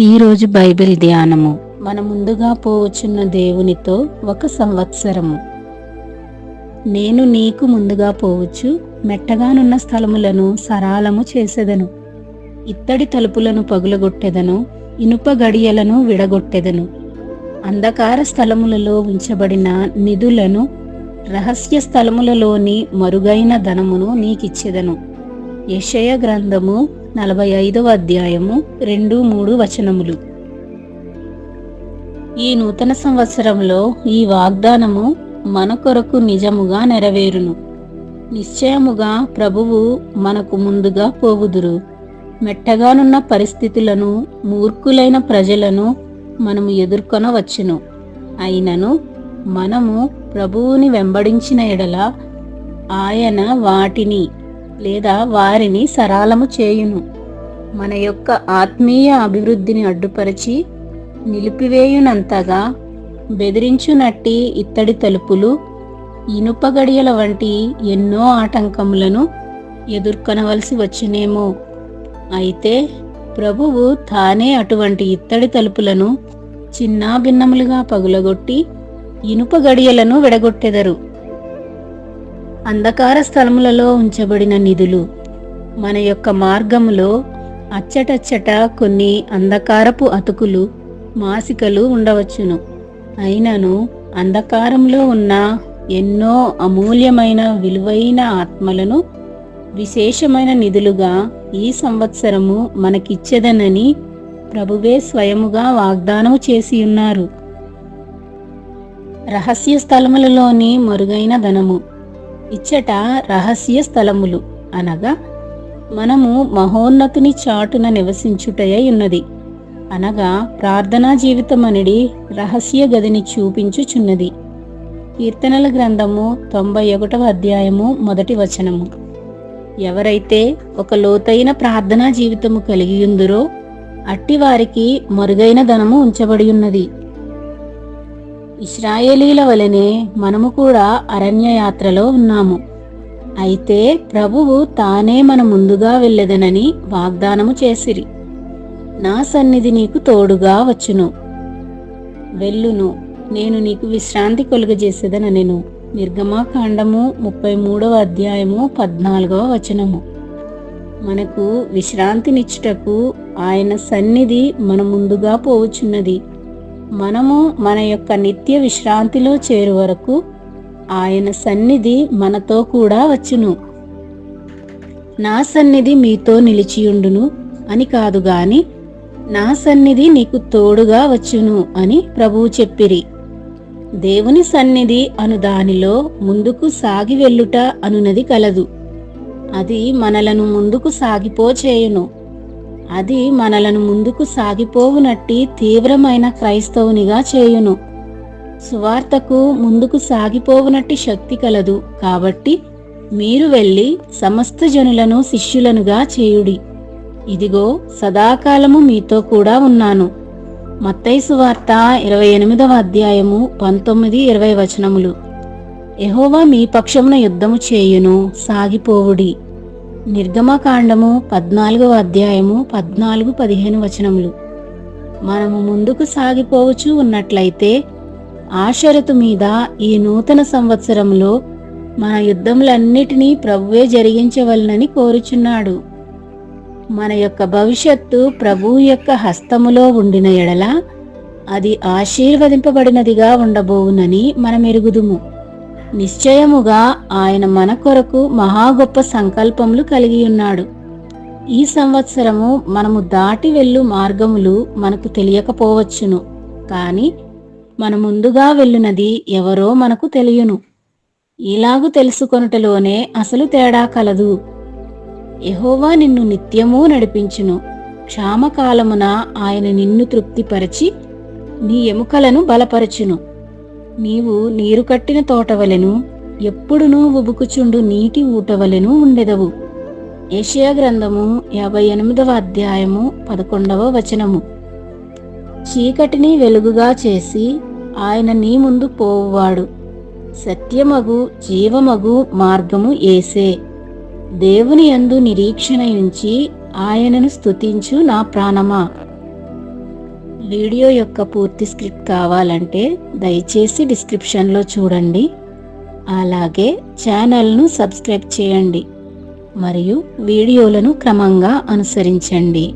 ఈరోజు బైబిల్ ధ్యానము. మన ముందుగా పోవచ్చున్న దేవునితో ఒక సంవత్సరము. నేను నీకు ముందుగా పోవచ్చు మెట్టగానున్న స్థలములను సరాలము చేసెదను. ఇత్తడి తలుపులను పగులగొట్టెదను ఇనుప గడియలను విడగొట్టెదను. అంధకార స్థలములలో ఉంచబడిన నిధులను రహస్య స్థలములలోని మరుగైన ధనమును నీకిచ్చెదను. యషయ గ్రంథము నలభై ఐదవ అధ్యాయము రెండు మూడు వచనములు. ఈ నూతన సంవత్సరంలో ఈ వాగ్దానము మన కొరకు నిజముగా నెరవేరును. నిశ్చయముగా ప్రభువు మనకు ముందుగా పోవుదురు. మెట్టగానున్న పరిస్థితులను మూర్ఖులైన ప్రజలను మనము ఎదుర్కొనవచ్చును. అయినను మనము ప్రభువుని వెంబడించిన ఎడల ఆయన వాటిని లేదా వారిని సరాలము చేయును. మన యొక్క ఆత్మీయ అభివృద్ధిని అడ్డుపరిచి నిలిపివేయునంతగా బెదిరించునట్టి ఇత్తడి తలుపులు ఇనుప గడియల వంటి ఎన్నో ఆటంకములను ఎదుర్కొనవలసి వచ్చునేమో. అయితే ప్రభువు తానే అటువంటి ఇత్తడి తలుపులను చిన్నాభిన్నములుగా పగులగొట్టి ఇనుప గడియలను విడగొట్టెదరు. అంధకార స్థలములలో ఉంచబడిన నిధులు. మన యొక్క మార్గములో అచ్చటచ్చట కొన్ని అంధకారపు అతుకులు మాసికలు ఉండవచ్చును. అయినను అంధకారంలో ఉన్న ఎన్నో అమూల్యమైన విలువైన ఆత్మలను విశేషమైన నిధులుగా ఈ సంవత్సరము మనకిచ్చేదనని ప్రభువే స్వయముగా వాగ్దానం చేసి ఉన్నారు రహస్య స్థలములలోని మరుగైన ధనము. ఇచ్చట రహస్య స్థలములు అనగా మనము మహోన్నతుని చాటున నివసించుటయై ఉన్నది. అనగా ప్రార్థనా జీవితమనిడి రహస్య గదిని చూపించుచున్నది. కీర్తనల గ్రంథము తొంభై ఒకటవ అధ్యాయము మొదటి వచనము. ఎవరైతే ఒక లోతైన ప్రార్థనా జీవితము కలిగి ఉందరో అట్టి వారికి మరుగైన ధనము ఉంచబడి ఉన్నది ఇస్రాయేలీల వలనే మనము కూడా అరణ్యయాత్రలో ఉన్నాము. అయితే ప్రభువు తానే మన ముందుగా వెళ్ళదనని వాగ్దానము చేసిరి. నా సన్నిధి నీకు తోడుగా వచ్చును. వెళ్ళును. నేను నీకు విశ్రాంతి కలుగజేసేదనెను నిర్గమాకాండము ముప్పై మూడవ అధ్యాయము పద్నాలుగవ వచనము. మనకు విశ్రాంతినిచ్చుటకు ఆయన సన్నిధి మన ముందుగా పోవచ్చున్నది. మనము మన యొక్క నిత్య విశ్రాంతిలో చేరు వరకు ఆయన సన్నిధి మనతో కూడా వచ్చును. నా సన్నిధి మీతో నిలిచియుండును అని కాదు గాని నా సన్నిధి నీకు తోడుగా వచ్చును అని ప్రభువు చెప్పిరి. దేవుని సన్నిధి అను దానిలో ముందుకు సాగి వెళ్ళుట అనునది కలదు. అది మనలను ముందుకు సాగిపో చేయును అది మనలను ముందుకు సాగిపోవునట్టి తీవ్రమైన క్రైస్తవునిగా చేయును. సువార్తకు ముందుకు సాగిపోవునట్టి శక్తి కలదు. కాబట్టి మీరు వెళ్ళి సమస్త జనులను శిష్యులనుగా చేయుడి. ఇదిగో సదాకాలము మీతో కూడా ఉన్నాను. మత్తయి సువార్త ఇరవై ఎనిమిదవ అధ్యాయము పంతొమ్మిది ఇరవై వచనములు. ఎహోవా మీ పక్షమున యుద్ధము చేయును సాగిపోవుడి. నిర్గమకాండము పద్నాలుగవ అధ్యాయము పద్నాలుగు పదిహేను వచనములు. మనము ముందుకు సాగిపోవచ్చు ఉన్నట్లయితే ఆ షరతు మీద ఈ నూతన సంవత్సరంలో మన యుద్ధములన్నిటినీ ప్రభువే జరిగించవలనని కోరుచున్నాడు. మన యొక్క భవిష్యత్తు ప్రభువు యొక్క హస్తములో ఉండిన ఎడల అది ఆశీర్వదింపబడినదిగా ఉండబోవునని మనం ఎరుగుదుము నిశ్చయముగా ఆయన మన కొరకు మహా గొప్ప సంకల్పములు కలిగి ఉన్నాడు. ఈ సంవత్సరము మనము దాటి వెళ్ళు మార్గములు మనకు తెలియకపోవచ్చును. కాని మన ముందుగా వెళ్ళునది ఎవరో మనకు తెలియను. ఇలాగు తెలుసుకొనుటలోనే అసలు తేడా కలదు. ఎహోవా నిన్ను నిత్యమూ నడిపించును. క్షామకాలమున ఆయన నిన్ను తృప్తిపరచి నీ ఎముకలను బలపరచును. నీవు నీరు కట్టిన తోటవలెను ఎప్పుడునూ ఉబుకుచుండు నీటి ఊటవలెను ఉండెదవు. ఏషియా గ్రంథము యాభై ఎనిమిదవ అధ్యాయము పదకొండవ వచనము. చీకటిని వెలుగుగా చేసి ఆయన నీ ముందు పోవువాడు. సత్యమగు జీవమగు మార్గము ఏసే. దేవుని యందు నిరీక్షణ ఉంచి ఆయనను స్తుతించు నా ప్రాణమా. వీడియో యొక్క పూర్తి స్క్రిప్ట్ కావాలంటే దయచేసి డిస్క్రిప్షన్లో చూడండి. అలాగే ఛానల్ను సబ్స్క్రైబ్ చేయండి. మరియు వీడియోలను క్రమంగా అనుసరించండి.